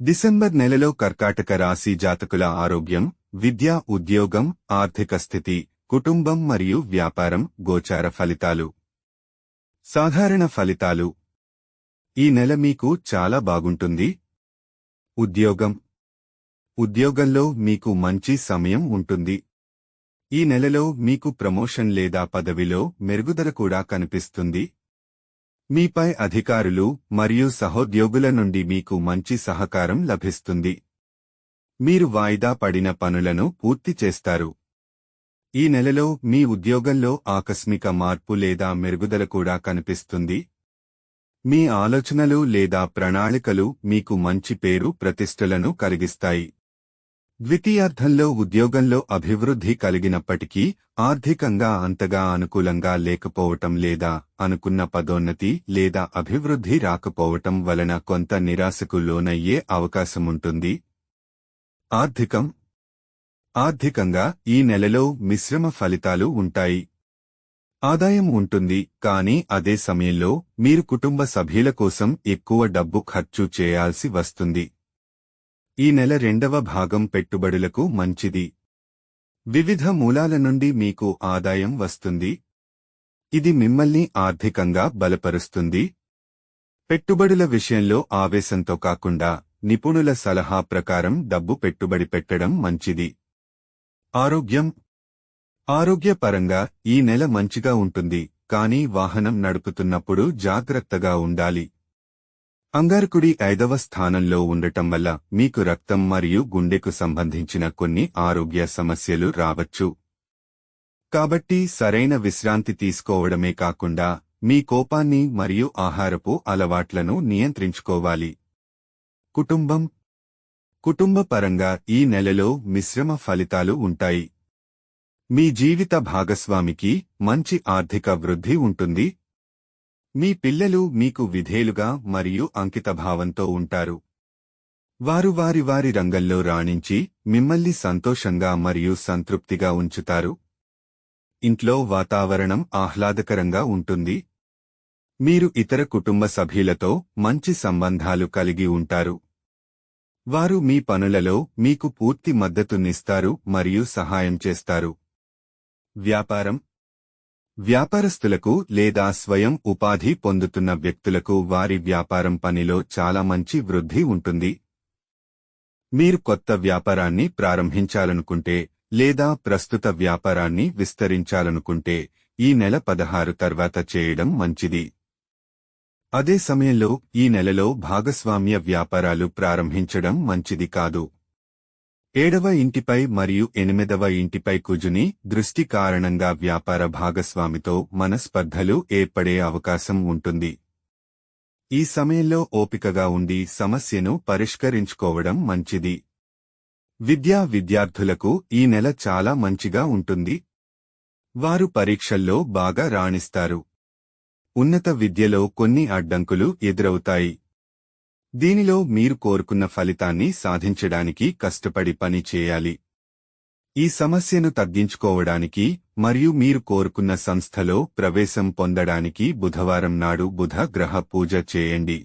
December నెలలో కర్కాటక రాశి జాతకుల ఆరోగ్యం విద్య ఉద్యోగం ఆర్థిక స్థితి కుటుంబం మరియు వ్యాపారం గోచార ఫలితాలు. సాధారణ ఫలితాలు. ఈ నెల మీకు చాలా బాగుంటుంది. ఉద్యోగం. ఉద్యోగంలో మీకు మంచి సమయం ఉంటుంది. ఈ నెలలో మీకు ప్రమోషన్ లేదా పదవిలో మెరుగుదల కూడా కనిపిస్తుంది. మీపై అధికారులు మరియు సహోద్యోగుల నుండి మీకు మంచి సహకారం లభిస్తుంది. మీరు వాయిదా పడిన పనులను పూర్తి చేస్తారు. ఈ నెలలో మీ ఉద్యోగంలో ఆకస్మిక మార్పు లేదా మెరుగుదల కూడా కనిపిస్తుంది. మీ ఆలోచనలు లేదా ప్రణాళికలు మీకు మంచి పేరు ప్రతిష్టలను కలిగిస్తాయి. ద్వితీయార్థంలో ఉద్యోగంలో అభివృద్ధి కలిగినప్పటికీ ఆర్థికంగా అంతగా అనుకూలంగా లేకపోవటం లేదా అనుకున్న పదోన్నతి లేదా అభివృద్ధి రాకపోవటం వలన కొంత నిరాశకు లోనయ్యే అవకాశముంటుంది. ఆర్థికం. ఆర్థికంగా ఈ నెలలో మిశ్రమ ఫలితాలు ఉంటాయి. ఆదాయం ఉంటుంది కానీ అదే సమయంలో మీరు కుటుంబ సభ్యుల కోసం ఎక్కువ డబ్బు ఖర్చు చేయాల్సి వస్తుంది. ఈ నెల రెండవ భాగం పెట్టుబడులకు మంచిది. వివిధ మూలాల నుండి మీకు ఆదాయం వస్తుంది. ఇది మిమ్మల్ని ఆర్థికంగా బలపరుస్తుంది. పెట్టుబడుల విషయంలో ఆవేశంతో కాకుండా నిపుణుల సలహా ప్రకారం డబ్బు పెట్టుబడి పెట్టడం మంచిది. ఆరోగ్యం. ఆరోగ్యపరంగా ఈ నెల మంచిగా ఉంటుంది కానీ వాహనం నడుపుతున్నప్పుడు జాగ్రత్తగా ఉండాలి. అంగారకుడి ఐదవ స్థానంలో ఉండటం వల్ల మీకు రక్తం మరియు గుండెకు సంబంధించిన కొన్ని ఆరోగ్య సమస్యలు రావచ్చు. కాబట్టి సరైన విశ్రాంతి తీసుకోవడమే కాకుండా మీ కోపాన్ని మరియు ఆహారపు అలవాట్లను నియంత్రించుకోవాలి. కుటుంబం. కుటుంబ పరంగా ఈ నెలలో మిశ్రమ ఫలితాలు ఉంటాయి. మీ జీవిత భాగస్వామికి మంచి ఆర్థిక వృద్ధి ఉంటుంది మీ పిల్లలు మీకు విధేలుగా మరియు అంకితభావంతో ఉంటారు. వారు వారి వారి రంగంలో రాణించి మిమ్మల్ని సంతోషంగా మరియు సంతృప్తిగా ఉంచుతారు. ఇంట్లో వాతావరణం ఆహ్లాదకరంగా ఉంటుంది. మీరు ఇతర కుటుంబ సభ్యులతో మంచి సంబంధాలు కలిగి ఉంటారు. వారు మీ పనులలో మీకు పూర్తి మద్దతునిస్తారు మరియు సహాయం చేస్తారు. వ్యాపారం వ్యాపారస్తులకు లేదా స్వయం ఉపాధి పొందుతున్న వ్యక్తులకు వారి వ్యాపారం పనిలో చాలా మంచి వృద్ధి ఉంటుంది. మీరు కొత్త వ్యాపారాన్ని ప్రారంభించాలనుకుంటే లేదా ప్రస్తుత వ్యాపారాన్ని విస్తరించాలనుకుంటే ఈ నెల పదహారు తర్వాత చేయడం మంచిది. అదే సమయంలో ఈ నెలలో భాగస్వామ్య వ్యాపారాలు ప్రారంభించడం మంచిది కాదు. ఏడవ ఇంటిపై మరియు ఎనిమిదవ ఇంటిపై కుజుని దృష్టి కారణంగా వ్యాపార భాగస్వామితో మనస్పర్ధలు ఏర్పడే అవకాశం ఉంటుంది. ఈ సమయంలో ఓపికగా ఉండి సమస్యను పరిష్కరించుకోవడం మంచిది. విద్యా విద్యార్థులకు ఈ నెల చాలా మంచిగా ఉంటుంది. వారు పరీక్షల్లో బాగా రాణిస్తారు. ఉన్నత విద్యలో కొన్ని అడ్డంకులు ఎదురవుతాయి. దీనిలో మీరు కోరుకున్న ఫలితాన్ని సాధించడానికి కష్టపడి పని చేయాలి. ఈ సమస్యను తగ్గించుకోవడానికి మరియు మీరు కోరుకున్న సంస్థలో ప్రవేశం పొందడానికి బుధవారం నాడు బుధ గ్రహ పూజ చేయండి.